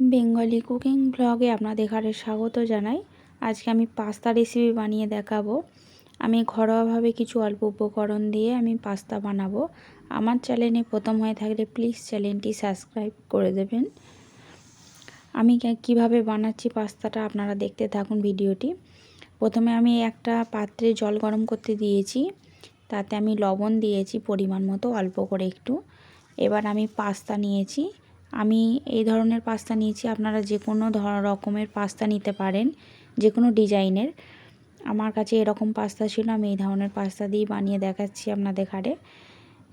Bengali cooking ব্লগে আপনাদের ঘরে স্বাগত জানাই। আজকে আমি পাস্তা রেসিপি বানিয়ে দেখাবো। আমি ঘরোয়াভাবে কিছু অল্প উপকরণ দিয়ে আমি পাস্তা বানাবো। আমার চ্যানেলে প্রথম হয়ে থাকলে প্লিজ চ্যানেলটি সাবস্ক্রাইব করে দেবেন। আমি কীভাবে বানাচ্ছি পাস্তাটা আপনারা দেখতে থাকুন ভিডিওটি। প্রথমে আমি একটা পাত্রে জল গরম করতে দিয়েছি। তাতে আমি লবণ দিয়েছি পরিমাণ মতো, অল্প করে একটু। এবার আমি পাস্তা নিয়েছি। আমি এই ধরনের পাস্তা নিয়েছি। আপনারা যে কোনো রকমের পাস্তা নিতে পারেন যে কোনো ডিজাইনের। আমার কাছে এরকম পাস্তা ছিল, আমি এই ধরনের পাস্তা দিয়ে বানিয়ে দেখাচ্ছি আপনাদের ঘাড়ে।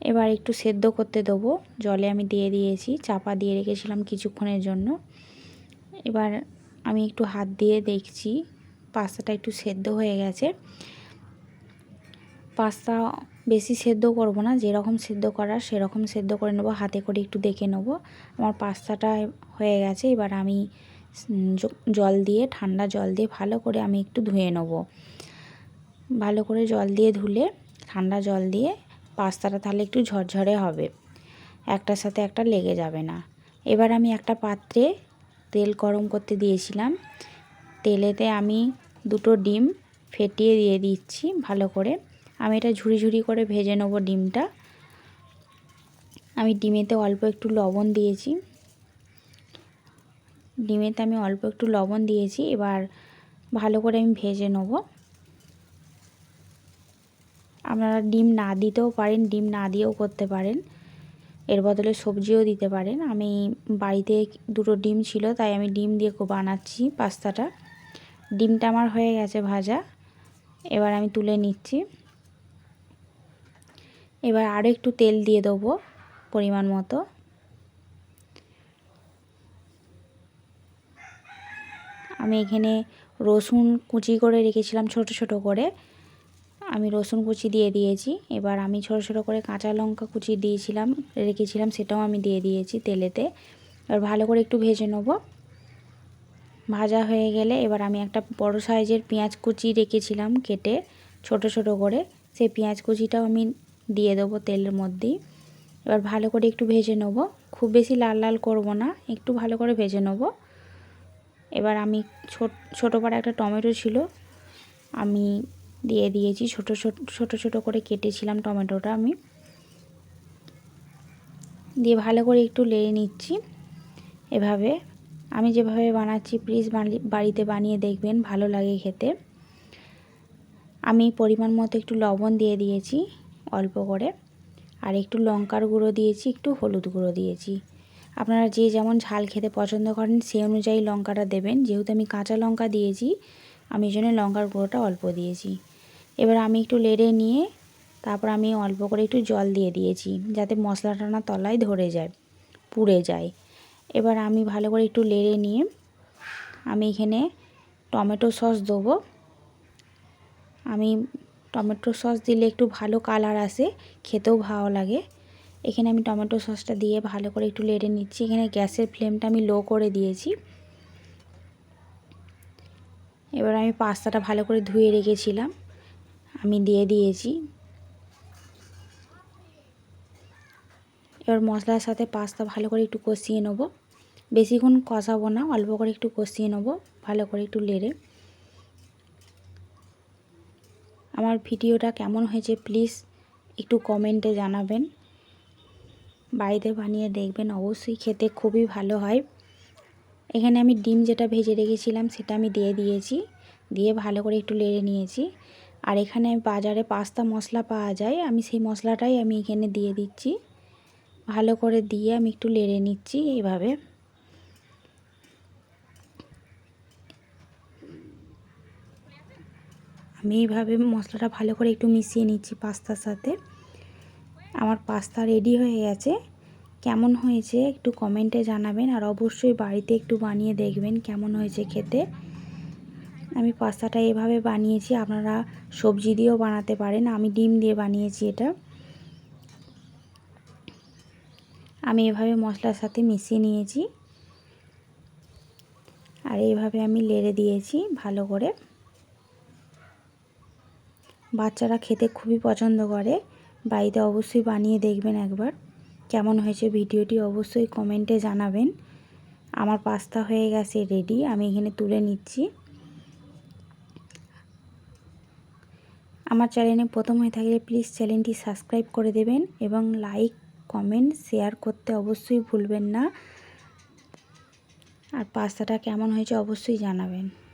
এবার একটু সেদ্ধ করতে দেবো। জলে আমি দিয়ে দিয়েছি, চাপা দিয়ে রেখেছিলাম কিছুক্ষণের জন্য। এবার আমি একটু হাত দিয়ে দেখছি, পাস্তাটা একটু সেদ্ধ হয়ে গেছে। পাস্তা বেশি সেদ্ধ করব না, যেরকম সেদ্ধ করার সেরকম সেদ্ধ করে নেব, হাতে করে একটু দেখে নেব। আমার পাস্তাটা হয়ে গেছে, এবার আমি জল দিয়ে, ঠান্ডা জল দিয়ে ভালো করে আমি একটু ধুয়ে নেব। ভালো করে জল দিয়ে ধুলে, ঠান্ডা জল দিয়ে পাস্তাটা তাহলে একটু ঝরঝরে হবে একটার সাথে একটা লেগে যাবে না। এবার আমি একটা পাত্রে তেল গরম করতে দিয়েছিলাম, তেলেতে আমি দুটো ডিম ফেটিয়ে দিয়ে দিচ্ছি ভালো করে। আমি এটা ঝুড়ি ঝুড়ি করে ভেজে নেব ডিমটা। আমি ডিমেতে অল্প একটু লবণ দিয়েছি। ডিমেতে আমি অল্প একটু লবণ দিয়েছি, এবার ভালো করে আমি ভেজে নেব। আপনারা ডিম না দিতেও পারেন, ডিম না দিয়েও করতে পারেন। এর বদলে সবজিও দিতে পারেন। আমি বাড়িতে দুটো ডিম ছিল, তাই আমি ডিম দিয়ে বানাচ্ছি পাস্তাটা। ডিমটা আমার হয়ে গেছে ভাজা। এবার আমি তুলে নিচ্ছি। এবার আরও একটু তেল দিয়ে দেবো পরিমাণ মতো। আমি এখানে রসুন কুচি করে রেখেছিলাম ছোট ছোট করে। আমি রসুন কুচি দিয়ে দিয়েছি। এবার আমি ছোট ছোট করে কাঁচা লঙ্কা কুচি দিয়েছিলাম, রেখেছিলাম, সেটাও আমি দিয়ে দিয়েছি তেলেতে। এবার ভালো করে একটু ভেজে নেব। ভাজা হয়ে গেলে এবার আমি একটা বড় সাইজের পেঁয়াজ কুচি রেখেছিলাম কেটে ছোট ছোট করে। সেই পেঁয়াজ কুচিটাও আমি দিয়ে দেবো তেলের মধ্যেই। এবার ভালো করে একটু ভেজে নেব। খুব বেশি লাল লাল করব না, একটু ভালো করে ভেজে নেব। এবার আমি ছোট পাড়া একটা টমেটো ছিল, আমি দিয়ে দিয়েছি। ছোট ছোট ছোট করে কেটেছিলাম টমেটোটা আমি। দিয়ে ভালো করে একটু লেড়ে নিচ্ছি। এভাবে আমি যেভাবে বানাচ্ছি প্লিজ বাড়িতে বানিয়ে দেখবেন, ভালো লাগে খেতে। আমি পরিমাণ মতো একটু লবণ দিয়ে দিয়েছি। অল্প করে। আর একটু লঙ্কার গুঁড়ো দিয়েছি, একটু হলুদ গুঁড়ো দিয়েছি। আপনারা যে যেমন ঝাল খেতে পছন্দ করেন, সেই অনুযায়ী লঙ্কাটা দেবেন। যেহেতু আমি কাঁচা লঙ্কা দিয়েছি, আমি এই জন্য লঙ্কার গুঁড়োটা অল্প দিয়েছি। এবার আমি একটু লেড়ে নিয়ে, তারপর আমি অল্প করে একটু জল দিয়ে দিয়েছি, যাতে মশলাটা না তলায় ধরে যায়, পুড়ে যায়। এবার আমি ভালো করে একটু লেড়ে নিয়ে, আমি এখানে টমেটো সস দেবো। আমি টমেটো সস দিলে একটু ভালো কালার আসে, খেতেও ভালো লাগে। এখানে আমি টমেটো সসটা দিয়ে ভালো করে একটু লেড়ে নিচ্ছি। এখানে গ্যাসের ফ্লেমটা আমি লো করে দিয়েছি। এবার আমি পাস্তাটা ভালো করে ধুয়ে রেখেছিলাম। আমি দিয়ে দিয়েছি। এবার মশলার সাথে পাস্তা ভালো করে একটু কষিয়ে নেব। বেশিক্ষণ কষাবো না, অল্প করে একটু কষিয়ে নেব, ভালো করে একটু লেড়ে আমার ভিডিওটা কেমন হয়েছে প্লিজ একটু কমেন্টে জানাবেন। বাড়িতে বানিয়ে দেখবেন, অবশ্যই খেতে খুবই ভালো হয়। এখানে আমি ডিম যেটা ভেজে রেখেছিলাম সেটা আমি দিয়ে দিয়েছি, দিয়ে ভালো করে একটু লেড়ে নিয়েছি। আর এখানে বাজারে পাস্তা মশলা পাওয়া যায়, আমি সেই মশলাটাই আমি এখানে দিয়ে দিচ্ছি। ভালো করে দিয়ে আমি একটু লেড়ে নিচ্ছি এইভাবে। আমি এইভাবে মশলাটা ভালো করে একটু মিশিয়ে নিচ্ছি পাস্তার সাথে। আমার পাস্তা রেডি হয়ে গেছে। কেমন হয়েছে একটু কমেন্টে জানাবেন আর অবশ্যই বাড়িতে একটু বানিয়ে দেখবেন কেমন হয়েছে খেতে। আমি পাস্তাটা এভাবে বানিয়েছি, আপনারা সবজি দিয়েও বানাতে পারেন। আমি ডিম দিয়ে বানিয়েছি এটা। আমি এভাবে মশলার সাথে মিশিয়ে নিয়েছি। আর এইভাবে আমি লেড়ে দিয়েছি ভালো করে। বাচ্চারা খেতে খুবই পছন্দ করে। বাড়িতে অবশ্যই বানিয়ে দেখবেন একবার। কেমন হয়েছে ভিডিওটি অবশ্যই কমেন্টে জানাবেন। আমার পাস্তা হয়ে গেছে রেডি আমি এখানে তুলে নিচ্ছি। আমার চ্যানেলে প্রথম হয়ে থাকলে প্লিজ চ্যানেলটি সাবস্ক্রাইব করে দেবেন এবং লাইক কমেন্ট শেয়ার করতে অবশ্যই ভুলবেন না। আর পাস্তাটা কেমন হয়েছে অবশ্যই জানাবেন।